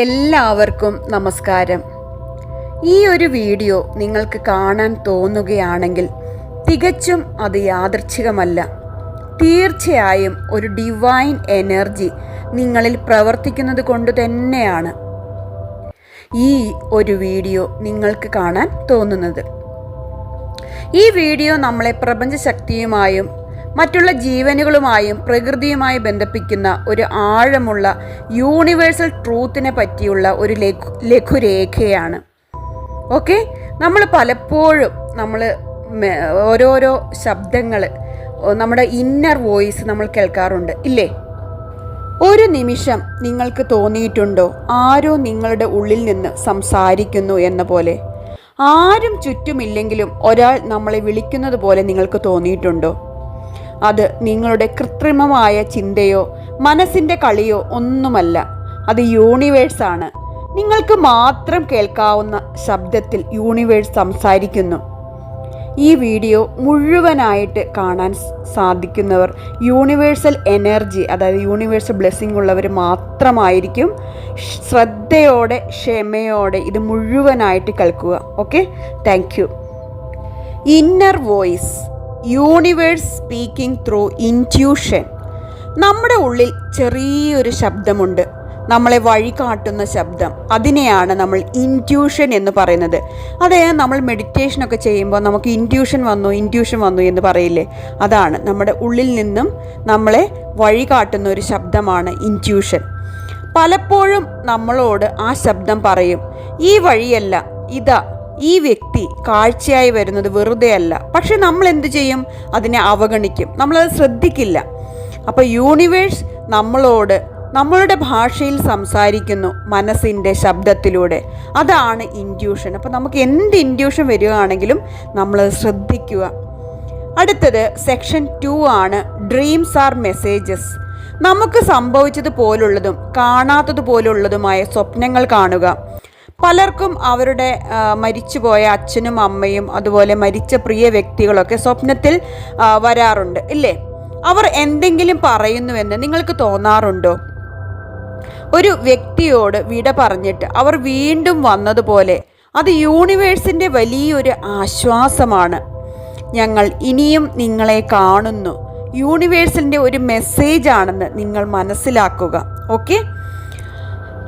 എല്ലാവർക്കും നമസ്കാരം. ഈ ഒരു വീഡിയോ നിങ്ങൾക്ക് കാണാൻ തോന്നുകയാണെങ്കിൽ തികച്ചും അത് യാദർച്ഛികമല്ല തീർച്ചയായും ഒരു ഡിവൈൻ എനർജി നിങ്ങളിൽ പ്രവർത്തിക്കുന്നത് കൊണ്ട് തന്നെയാണ് ഈ ഒരു വീഡിയോ നിങ്ങൾക്ക് കാണാൻ തോന്നുന്നത്. ഈ വീഡിയോ നമ്മളെ പ്രപഞ്ചശക്തിയുമായും മറ്റുള്ള ജീവനുകളുമായും പ്രകൃതിയുമായി ബന്ധിപ്പിക്കുന്ന ഒരു ആഴമുള്ള യൂണിവേഴ്സൽ ട്രൂത്തിനെ പറ്റിയുള്ള ഒരു ലഘു ലഘുരേഖയാണ്. ഓക്കെ നമ്മൾ പലപ്പോഴും നമ്മൾ ഓരോരോ ശബ്ദങ്ങൾ നമ്മുടെ ഇന്നർ വോയിസ് നമ്മൾ കേൾക്കാറുണ്ട്. ഇല്ലേ? ഒരു നിമിഷം നിങ്ങൾക്ക് തോന്നിയിട്ടുണ്ടോ? ആരോ നിങ്ങളുടെ ഉള്ളിൽ നിന്ന് സംസാരിക്കുന്നു എന്ന പോലെ. ആരും ചുറ്റുമില്ലെങ്കിലും ഒരാൾ നമ്മളെ വിളിക്കുന്നത് പോലെ നിങ്ങൾക്ക് തോന്നിയിട്ടുണ്ടോ? അത് നിങ്ങളുടെ കൃത്രിമമായ ചിന്തയോ മനസ്സിന്റെ കളിയോ ഒന്നുമല്ല. അത് യൂണിവേഴ്സാണ് നിങ്ങൾക്ക് മാത്രം കേൾക്കാവുന്ന ശബ്ദത്തിൽ യൂണിവേഴ്സ് സംസാരിക്കുന്നു. ഈ വീഡിയോ മുഴുവനായിട്ട് കാണാൻ സാധിക്കുന്നവർ യൂണിവേഴ്സൽ എനർജി അതായത് യൂണിവേഴ്സൽ ബ്ലെസ്സിങ് ഉള്ളവർ മാത്രമായിരിക്കും ശ്രദ്ധയോടെ ക്ഷമയോടെ ഇത് മുഴുവനായിട്ട് കേൾക്കുക. Okay thank inner voice universe speaking through intuition നമ്മുടെ ഉള്ളിൽ ചെറിയൊരു ശബ്ദമുണ്ട്. നമ്മളെ വഴി കാട്ടുന്ന ശബ്ദം. അതിനെയാണ് നമ്മൾ ഇന്റ്യൂഷൻ എന്ന് പറയുന്നത്. അതെ നമ്മൾ മെഡിറ്റേഷനൊക്കെ ചെയ്യുമ്പോൾ നമുക്ക് ഇന്റ്യൂഷൻ വന്നു ഇന്റ്യൂഷൻ വന്നു എന്ന് പറയില്ലേ? അതാണ് നമ്മുടെ ഉള്ളിൽ നിന്നും നമ്മളെ വഴി കാട്ടുന്ന ഒരു ശബ്ദമാണ് ഇന്റ്യൂഷൻ പലപ്പോഴും നമ്മളോട് ആ ശബ്ദം പറയും. ഈ വഴിയല്ല ഇതാ ഈ വ്യക്തി കാഴ്ചയായി വരുന്നത് വെറുതെ അല്ല. പക്ഷെ നമ്മൾ എന്ത് ചെയ്യും? അതിനെ അവഗണിക്കും. നമ്മളത് ശ്രദ്ധിക്കില്ല. അപ്പോൾ യൂണിവേഴ്സ് നമ്മളോട് നമ്മളുടെ ഭാഷയിൽ സംസാരിക്കുന്നു മനസ്സിന്റെ ശബ്ദത്തിലൂടെ. അതാണ് ഇൻഡ്യൂഷൻ. അപ്പോൾ നമുക്ക് എന്ത് ഇൻഡ്യൂഷൻ വരികയാണെങ്കിലും നമ്മൾ ശ്രദ്ധിക്കുക. അടുത്തത് സെക്ഷൻ ടു ആണ് ഡ്രീംസ് ആർ മെസ്സേജസ്. നമുക്ക് സംഭവിച്ചത് പോലുള്ളതും കാണാത്തത് പോലുള്ളതുമായ സ്വപ്നങ്ങൾ കാണുക. പലർക്കും അവരുടെ മരിച്ചുപോയ അച്ഛനും അമ്മയും അതുപോലെ മരിച്ച പ്രിയ വ്യക്തികളൊക്കെ സ്വപ്നത്തിൽ വരാറുണ്ട്. ഇല്ലേ? അവർ എന്തെങ്കിലും പറയുന്നുവെന്ന് നിങ്ങൾക്ക് തോന്നാറുണ്ടോ? ഒരു വ്യക്തിയോട് വിട പറഞ്ഞിട്ട് അവർ വീണ്ടും വന്നതുപോലെ അത് യൂണിവേഴ്സിന്റെ വലിയൊരു ആശ്വാസമാണ്. ഞങ്ങൾ ഇനിയും നിങ്ങളെ കാണുന്നു. യൂണിവേഴ്സിന്റെ ഒരു മെസ്സേജാണെന്ന് നിങ്ങൾ മനസ്സിലാക്കുക. ഓക്കെ?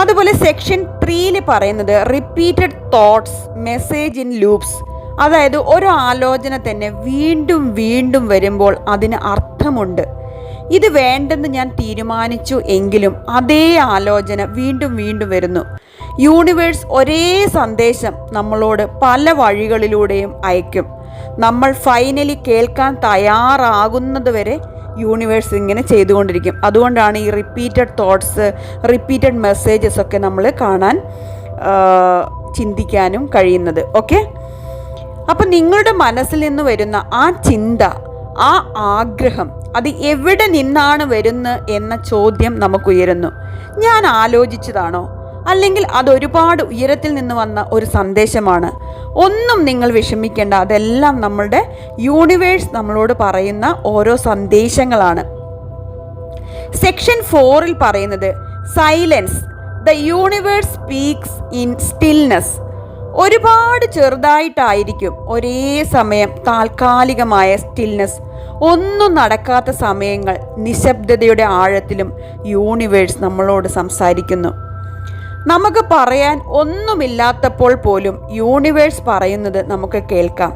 അതുപോലെ സെക്ഷൻ ത്രീയിൽ പറയുന്നത് repeated thoughts message in loops അതായത് ഒരു ആലോചന തന്നെ വീണ്ടും വീണ്ടും വരുമ്പോൾ അതിന് അർത്ഥമുണ്ട്. ഇത് വേണ്ടെന്ന് ഞാൻ തീരുമാനിച്ചു എങ്കിലും അതേ ആലോചന വീണ്ടും വീണ്ടും വരുന്നു. യൂണിവേഴ്സ് ഒരേ സന്ദേശം നമ്മളോട് പല വഴികളിലൂടെയും അയക്കും. നമ്മൾ ഫൈനലി കേൾക്കാൻ തയ്യാറാകുന്നത് വരെ യൂണിവേഴ്സ് ഇങ്ങനെ ചെയ്തുകൊണ്ടിരിക്കും. അതുകൊണ്ടാണ് ഈ റിപ്പീറ്റഡ് തോട്ട്സ് റിപ്പീറ്റഡ് മെസ്സേജസ് ഒക്കെ നമ്മൾ കാണാൻ ചിന്തിക്കാനും കഴിയുന്നത്. ഓക്കെ അപ്പം നിങ്ങളുടെ മനസ്സിൽ നിന്ന് വരുന്ന ആ ചിന്ത ആ ആഗ്രഹം അത് എവിടെ നിന്നാണ് വരുന്നത് എന്ന ചോദ്യം നമുക്കുയരുന്നു. ഞാൻ ആലോചിച്ചതാണോ? അല്ലെങ്കിൽ അത് ഒരുപാട് ഉയരത്തിൽ നിന്ന് വന്ന ഒരു സന്ദേശമാണ്. ഒന്നും നിങ്ങൾ വിഷമിക്കേണ്ട. അതെല്ലാം നമ്മളുടെ യൂണിവേഴ്സ് നമ്മളോട് പറയുന്ന ഓരോ സന്ദേശങ്ങളാണ്. സെക്ഷൻ ഫോറിൽ പറയുന്നത് silence the universe speaks in stillness ഒരുപാട് ചെറുതായിട്ടായിരിക്കും ഒരേ സമയം താൽക്കാലികമായ സ്റ്റിൽനെസ് ഒന്നും നടക്കാത്ത സമയങ്ങൾ നിശബ്ദതയുടെ ആഴത്തിലും യൂണിവേഴ്സ് നമ്മളോട് സംസാരിക്കുന്നു. നമുക്ക് പറയാൻ ഒന്നുമില്ലാത്തപ്പോൾ പോലും യൂണിവേഴ്സ് പറയുന്നത് നമുക്ക് കേൾക്കാം.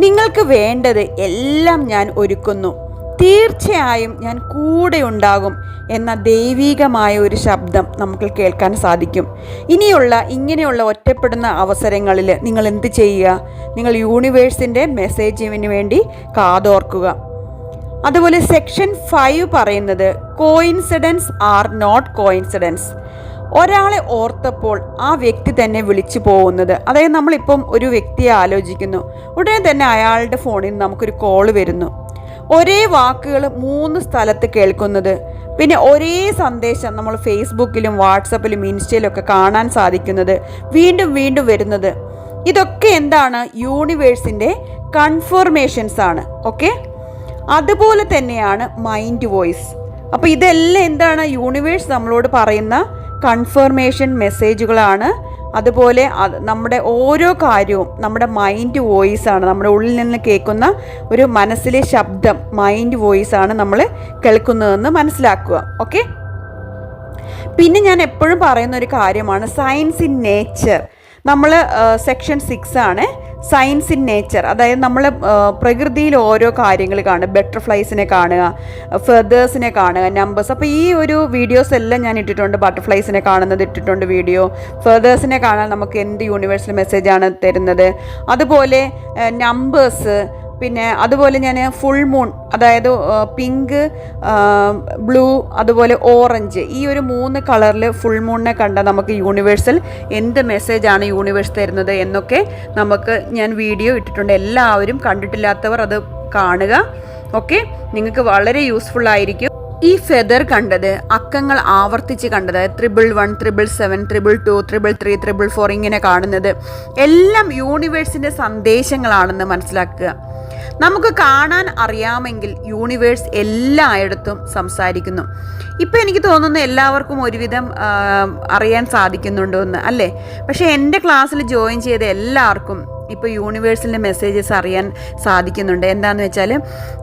നിങ്ങൾക്ക് വേണ്ടത് എല്ലാം ഞാൻ ഒരുക്കുന്നു. തീർച്ചയായും ഞാൻ കൂടെ ഉണ്ടാകും എന്ന ദൈവീകമായ ഒരു ശബ്ദം നമുക്ക് കേൾക്കാൻ സാധിക്കും. ഇനിയുള്ള ഇങ്ങനെയുള്ള ഒറ്റപ്പെടുന്ന അവസരങ്ങളിൽ നിങ്ങൾ എന്ത് ചെയ്യുക? നിങ്ങൾ യൂണിവേഴ്സിന്റെ മെസ്സേജിന് വേണ്ടി കാതോർക്കുക. അതുപോലെ സെക്ഷൻ ഫൈവ് പറയുന്നത് കോയിൻസിഡൻസ് ആർ നോട്ട് കോയിൻസിഡൻസ് ഒരാളെ ഓർത്തപ്പോൾ ആ വ്യക്തി തന്നെ വിളിച്ചു പോകുന്നത്. അതായത് നമ്മളിപ്പം ഒരു വ്യക്തിയെ ആലോചിക്കുന്നു. ഉടനെ തന്നെ അയാളുടെ ഫോണിൽ നമുക്കൊരു കോൾ വരുന്നു. ഒരേ വാക്കുകൾ മൂന്ന് സ്ഥലത്ത് കേൾക്കുന്നത്. പിന്നെ ഒരേ സന്ദേശം നമ്മൾ ഫേസ്ബുക്കിലും വാട്സപ്പിലും ഇൻസ്റ്റയിലും ഒക്കെ കാണാൻ സാധിക്കുന്നത്. വീണ്ടും വീണ്ടും വരുന്നത്. ഇതൊക്കെ എന്താണ്? യൂണിവേഴ്സിന്റെ കൺഫർമേഷൻസ് ആണ്. ഓക്കെ അതുപോലെ തന്നെയാണ് മൈൻഡ് വോയിസ് അപ്പോൾ ഇതെല്ലാം എന്താണ്? യൂണിവേഴ്സ് നമ്മളോട് പറയുന്ന കൺഫർമേഷൻ മെസ്സേജുകളാണ് അതുപോലെ നമ്മുടെ ഓരോ കാര്യവും നമ്മുടെ മൈൻഡ് വോയിസ് ആണ്. നമ്മുടെ ഉള്ളിൽ നിന്ന് കേൾക്കുന്ന ഒരു മനസ്സിലെ ശബ്ദം മൈൻഡ് വോയിസ് ആണ് നമ്മൾ കേൾക്കുന്നതെന്ന് മനസ്സിലാക്കുക. ഓക്കെ പിന്നെ ഞാൻ എപ്പോഴും പറയുന്ന ഒരു കാര്യമാണ് സയൻസ് ഇൻ നേച്ചർ നമ്മൾ സെക്ഷൻ സിക്സ് ആണ്. Science in nature. അതായത് നമ്മൾ പ്രകൃതിയിൽ ഓരോ കാര്യങ്ങൾ കാണുക. ബട്ടർഫ്ലൈസിനെ കാണുക ഫെദേഴ്സിനെ കാണുക നമ്പേഴ്സ് അപ്പോൾ ഈ ഒരു വീഡിയോസ് എല്ലാം ഞാൻ ഇട്ടിട്ടുണ്ട്. ബട്ടർഫ്ലൈസിനെ കാണുന്നത് ഇട്ടിട്ടുണ്ട് വീഡിയോ ഫെദേഴ്സിനെ കാണാൻ നമുക്ക് എന്ത് യൂണിവേഴ്സൽ മെസ്സേജാണ് തരുന്നത്? അതുപോലെ നമ്പേഴ്സ് പിന്നെ അതുപോലെ ഞാൻ ഫുൾ മൂൺ അതായത് പിങ്ക് ബ്ലൂ അതുപോലെ ഓറഞ്ച് ഈ ഒരു മൂന്ന് കളറിൽ ഫുൾ മൂണിനെ കണ്ട നമുക്ക് യൂണിവേഴ്സൽ എന്ത് മെസ്സേജാണ് യൂണിവേഴ്സ് തരുന്നത് എന്നൊക്കെ നമുക്ക് ഞാൻ വീഡിയോ ഇട്ടിട്ടുണ്ട്. എല്ലാവരും കണ്ടിട്ടില്ലാത്തവർ അത് കാണുക. ഓക്കെ നിങ്ങൾക്ക് വളരെ യൂസ്ഫുൾ ആയിരിക്കും. ഈ ഫെദർ കണ്ടത് അക്കങ്ങൾ ആവർത്തിച്ച് കണ്ടത് triple one triple seven triple two triple three triple four ഇങ്ങനെ കാണുന്നത്. എല്ലാം യൂണിവേഴ്സിന്റെ സന്ദേശങ്ങളാണെന്ന് മനസ്സിലാക്കുക. നമുക്ക് കാണാൻ അറിയാമെങ്കിൽ യൂണിവേഴ്സ് എല്ലായിടത്തും സംസാരിക്കുന്നു. ഇപ്പം എനിക്ക് തോന്നുന്നു എല്ലാവർക്കും ഒരുവിധം അറിയാൻ സാധിക്കുന്നുണ്ടോ എന്ന് അല്ലേ? പക്ഷേ എന്റെ ക്ലാസ്സിൽ ജോയിൻ ചെയ്ത എല്ലാവർക്കും ഇപ്പോൾ യൂണിവേഴ്സിന്റെ മെസ്സേജസ് അറിയാൻ സാധിക്കുന്നുണ്ട്. എന്താണെന്ന് വെച്ചാൽ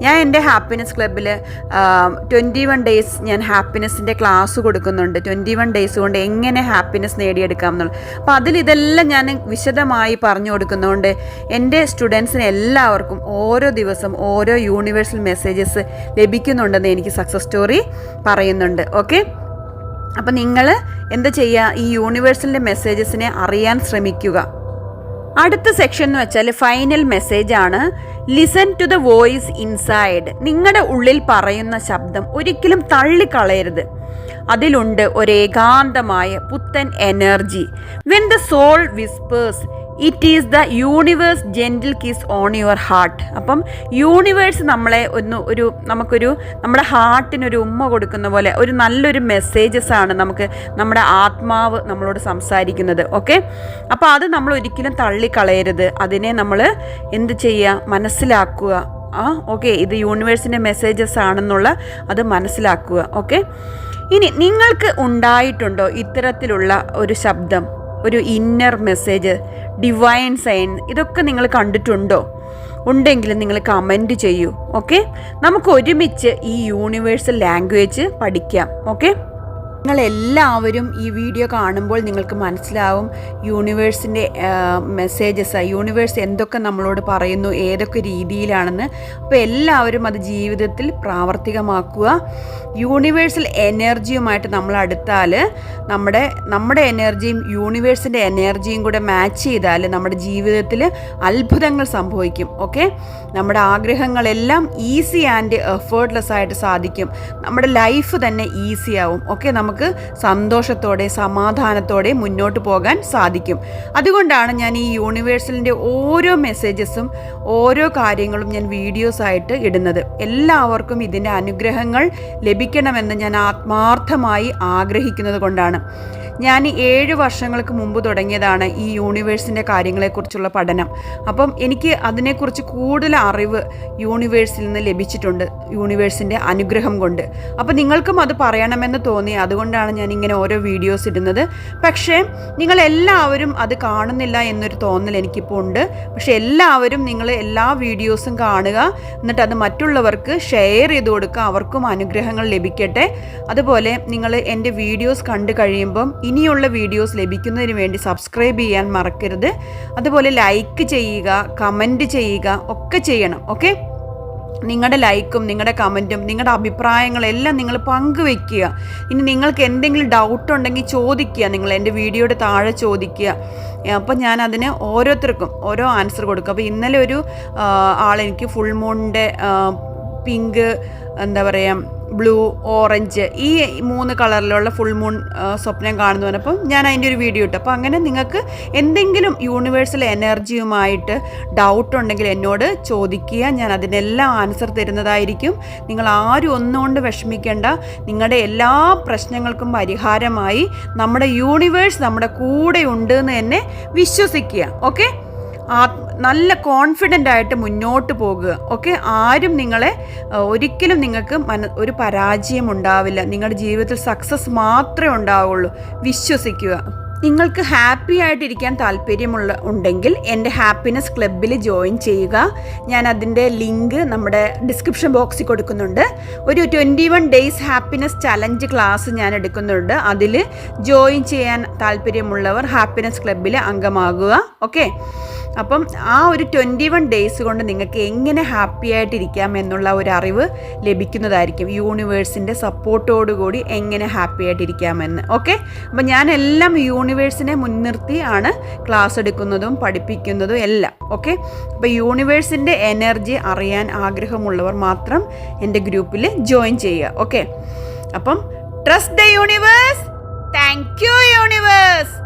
ഞാൻ എന്റെ ഹാപ്പിനെസ് ക്ലബ്ബിൽ ട്വന്റി വൺ ഡേയ്സ് ഞാൻ ഹാപ്പിനെസ്സിന്റെ ക്ലാസ് കൊടുക്കുന്നുണ്ട്. ട്വന്റി വൺ ഡേയ്സ് കൊണ്ട് എങ്ങനെ ഹാപ്പിനെസ് നേടിയെടുക്കാം എന്നുള്ളത്. അപ്പോൾ അതിൽ ഇതെല്ലാം ഞാൻ വിശദമായി പറഞ്ഞു കൊടുക്കുന്നതുകൊണ്ട് എന്റെ സ്റ്റുഡൻസിന് എല്ലാവർക്കും ഓരോ ദിവസം ഓരോ യൂണിവേഴ്സൽ മെസ്സേജസ് ലഭിക്കുന്നുണ്ടെന്ന് എനിക്ക് സക്സസ് സ്റ്റോറി പറയുന്നുണ്ട്. ഓക്കെ അപ്പം നിങ്ങൾ എന്താ ചെയ്യുക ഈ യൂണിവേഴ്സലിന്റെ മെസ്സേജസിനെ അറിയാൻ ശ്രമിക്കുക. അടുത്ത സെക്ഷൻ എന്ന് വെച്ചാൽ ഫൈനൽ മെസ്സേജ് ആണ്. Listen to the voice inside നിങ്ങളുടെ ഉള്ളിൽ പറയുന്ന ശബ്ദം ഒരിക്കലും തള്ളിക്കളയരുത്. അതിലുണ്ട് ഒരു ഏകാന്തമായ പുത്തൻ energy when the soul whispers it is the universe gentle kiss on your heart അപ്പം യൂണിവേഴ്സ് നമ്മളെ ഒന്ന് ഒരു നമുക്കൊരു നമ്മുടെ ഹാർട്ടിനൊരു ഉമ്മ കൊടുക്കുന്ന പോലെ ഒരു നല്ലൊരു മെസ്സേജസ് ആണ് നമുക്ക് നമ്മുടെ ആത്മാവ് നമ്മളോട് സംസാരിക്കുന്നത്. ഓക്കെ അപ്പോൾ അത് നമ്മൾ ഒരിക്കലും തള്ളിക്കളയരുത്. അതിനെ നമ്മൾ എന്ത് ചെയ്യുക? മനസ്സിലാക്കുക. ആ ഓക്കെ ഇത് യൂണിവേഴ്സിന്റെ മെസ്സേജസ് ആണെന്നുള്ള അത് മനസ്സിലാക്കുക. ഓക്കെ ഇനി നിങ്ങൾക്ക് ഉണ്ടായിട്ടുണ്ടോ ഇത്തരത്തിലുള്ള ഒരു ശബ്ദം? ഒരു ഇന്നർ മെസ്സേജ് ഡിവൈൻ സൈൻ ഇതൊക്കെ നിങ്ങൾ കണ്ടിട്ടുണ്ടോ? ഉണ്ടെങ്കിൽ നിങ്ങൾ കമന്റ് ചെയ്യൂ ഓക്കെ നമുക്ക് ഒരുമിച്ച് ഈ യൂണിവേഴ്സൽ ലാംഗ്വേജ് പഠിക്കാം ഓക്കെ നിങ്ങൾ എല്ലാവരും ഈ വീഡിയോ കാണുമ്പോൾ നിങ്ങൾക്ക് മനസ്സിലാവും യൂണിവേഴ്സിന്റെ മെസ്സേജസ് യൂണിവേഴ്സ് എന്തൊക്കെ നമ്മളോട് പറയുന്നു ഏതൊക്കെ രീതിയിലാണെന്ന്. അപ്പോൾ എല്ലാവരും അത് ജീവിതത്തിൽ പ്രാവർത്തികമാക്കുക. യൂണിവേഴ്സൽ എനർജിയുമായിട്ട് നമ്മൾ അടുത്താൽ നമ്മുടെ നമ്മുടെ എനർജിയും യൂണിവേഴ്സിന്റെ എനർജിയും കൂടെ മാച്ച് ചെയ്താൽ നമ്മുടെ ജീവിതത്തിൽ അത്ഭുതങ്ങൾ സംഭവിക്കും ഓക്കെ? നമ്മുടെ ആഗ്രഹങ്ങളെല്ലാം ഈസി ആൻഡ് എഫേർട്ട്ലെസ് ആയിട്ട് സാധിക്കും. നമ്മുടെ ലൈഫ് തന്നെ ഈസിയാവും ഓക്കെ? നമുക്ക് സന്തോഷത്തോടെ സമാധാനത്തോടെ മുന്നോട്ട് പോകാൻ സാധിക്കും. അതുകൊണ്ടാണ് ഞാൻ ഈ യൂണിവേഴ്സലിന്റെ ഓരോ മെസ്സേജസും ഓരോ കാര്യങ്ങളും ഞാൻ വീഡിയോസ് ആയിട്ട് ഇടുന്നത്. എല്ലാവർക്കും ഇതിന്റെ അനുഗ്രഹങ്ങൾ ലഭിക്കണമെന്ന് ഞാൻ ആത്മാർത്ഥമായി ആഗ്രഹിക്കുന്നത് കൊണ്ടാണ്. ഞാൻ ഏഴ് വർഷങ്ങൾക്ക് മുമ്പ് തുടങ്ങിയതാണ് ഈ യൂണിവേഴ്സിന്റെ കാര്യങ്ങളെക്കുറിച്ചുള്ള പഠനം. അപ്പം എനിക്ക് അതിനെക്കുറിച്ച് കൂടുതൽ അറിവ് യൂണിവേഴ്സിൽ നിന്ന് ലഭിച്ചിട്ടുണ്ട് യൂണിവേഴ്സിന്റെ അനുഗ്രഹം കൊണ്ട്. അപ്പോൾ നിങ്ങൾക്കും അത് പറയണമെന്ന് തോന്നി അതുകൊണ്ടാണ് ഞാൻ ഇങ്ങനെ ഓരോ വീഡിയോസ് ഇടുന്നത്. പക്ഷേ നിങ്ങൾ എല്ലാവരും അത് കാണുന്നില്ല എന്നൊരു തോന്നൽ എനിക്കിപ്പോൾ ഉണ്ട്. പക്ഷേ എല്ലാവരും നിങ്ങൾ എല്ലാ വീഡിയോസും കാണുക എന്നിട്ട് അത് മറ്റുള്ളവർക്ക് ഷെയർ ചെയ്ത് കൊടുക്കുക. അവർക്കും അനുഗ്രഹങ്ങൾ ലഭിക്കട്ടെ. അതുപോലെ നിങ്ങൾ എന്റെ വീഡിയോസ് കണ്ടു കഴിയുമ്പം ഇനിയുള്ള വീഡിയോസ് ലഭിക്കുന്നതിന് വേണ്ടി സബ്സ്ക്രൈബ് ചെയ്യാൻ മറക്കരുത്. അതുപോലെ ലൈക്ക് ചെയ്യുക കമന്റ് ചെയ്യുക ഒക്കെ ചെയ്യണം ഓക്കെ നിങ്ങളുടെ ലൈക്കും നിങ്ങളുടെ കമന്റും നിങ്ങളുടെ അഭിപ്രായങ്ങളെല്ലാം നിങ്ങൾ പങ്കുവെക്കുക. ഇനി നിങ്ങൾക്ക് എന്തെങ്കിലും ഡൗട്ട് ഉണ്ടെങ്കിൽ ചോദിക്കുക നിങ്ങൾ എന്റെ വീഡിയോയുടെ താഴെ ചോദിക്കുക. അപ്പം ഞാൻ അതിന് ഓരോരുത്തർക്കും ഓരോ ആൻസർ കൊടുക്കും. അപ്പോൾ ഇന്നലെ ഒരു ആളെനിക്ക് ഫുൾ മൂണിന്റെ പിങ്ക് എന്താ പറയുക ബ്ലൂ ഓറഞ്ച് ഈ മൂന്ന് കളറിലുള്ള ഫുൾ മൂൺ സ്വപ്നം കാണുന്നു പറഞ്ഞപ്പം ഞാൻ അതിന്റെ ഒരു വീഡിയോ ഇട്ടു. അപ്പോൾ അങ്ങനെ നിങ്ങൾക്ക് എന്തെങ്കിലും യൂണിവേഴ്സൽ എനർജിയുമായിട്ട് ഡൗട്ട് ഉണ്ടെങ്കിൽ എന്നോട് ചോദിക്കുക. ഞാൻ അതിനെല്ലാം ആൻസർ തരുന്നതായിരിക്കും. നിങ്ങൾ ആരും ഒന്നുകൊണ്ട് വിഷമിക്കേണ്ട. നിങ്ങളുടെ എല്ലാ പ്രശ്നങ്ങൾക്കും പരിഹാരമായി നമ്മുടെ യൂണിവേഴ്സ് നമ്മുടെ കൂടെ ഉണ്ട് എന്ന് തന്നെ വിശ്വസിക്കുക. ഓക്കെ നല്ല കോൺഫിഡന്റ് ആയിട്ട് മുന്നോട്ട് പോകുക. ഓക്കെ ആരും നിങ്ങളെ ഒരിക്കലും നിങ്ങൾക്ക് മന ഒരു പരാജയം ഉണ്ടാവില്ല. നിങ്ങളുടെ ജീവിതത്തിൽ സക്സസ് മാത്രമേ ഉണ്ടാവുള്ളൂ. വിശ്വസിക്കുക. നിങ്ങൾക്ക് ഹാപ്പി ആയിട്ടിരിക്കാൻ താല്പര്യമുള്ള ഉണ്ടെങ്കിൽ എന്റെ ഹാപ്പിനെസ് ക്ലബിൽ ജോയിൻ ചെയ്യുക. ഞാൻ അതിന്റെ ലിങ്ക് നമ്മുടെ ഡിസ്ക്രിപ്ഷൻ ബോക്സിൽ കൊടുക്കുന്നുണ്ട്. ഒരു twenty one days happiness challenge class ഞാൻ എടുക്കുന്നുണ്ട്. അതിൽ ജോയിൻ ചെയ്യാൻ താല്പര്യമുള്ളവർ ഹാപ്പിനെസ് ക്ലബിൽ അംഗമാകുക. ഓക്കെ അപ്പം ആ ഒരു ട്വന്റി വൺ ഡേയ്സ് കൊണ്ട് നിങ്ങൾക്ക് എങ്ങനെ ഹാപ്പി ആയിട്ടിരിക്കാം എന്നുള്ള ഒരു അറിവ് ലഭിക്കുന്നതായിരിക്കും. യൂണിവേഴ്സിന്റെ സപ്പോർട്ടോടുകൂടി എങ്ങനെ ഹാപ്പി ആയിട്ടിരിക്കാമെന്ന്. ഓക്കെ അപ്പം ഞാൻ എല്ലാം യൂണിവേഴ്സിനെ മുൻനിർത്തി ആണ് ക്ലാസ് എടുക്കുന്നതും പഠിപ്പിക്കുന്നതും എല്ലാം. ഓക്കെ അപ്പോൾ യൂണിവേഴ്സിന്റെ എനർജി അറിയാൻ ആഗ്രഹമുള്ളവർ മാത്രം എന്റെ ഗ്രൂപ്പിൽ ജോയിൻ ചെയ്യുക. ഓക്കെ അപ്പം trust the universe thank you universe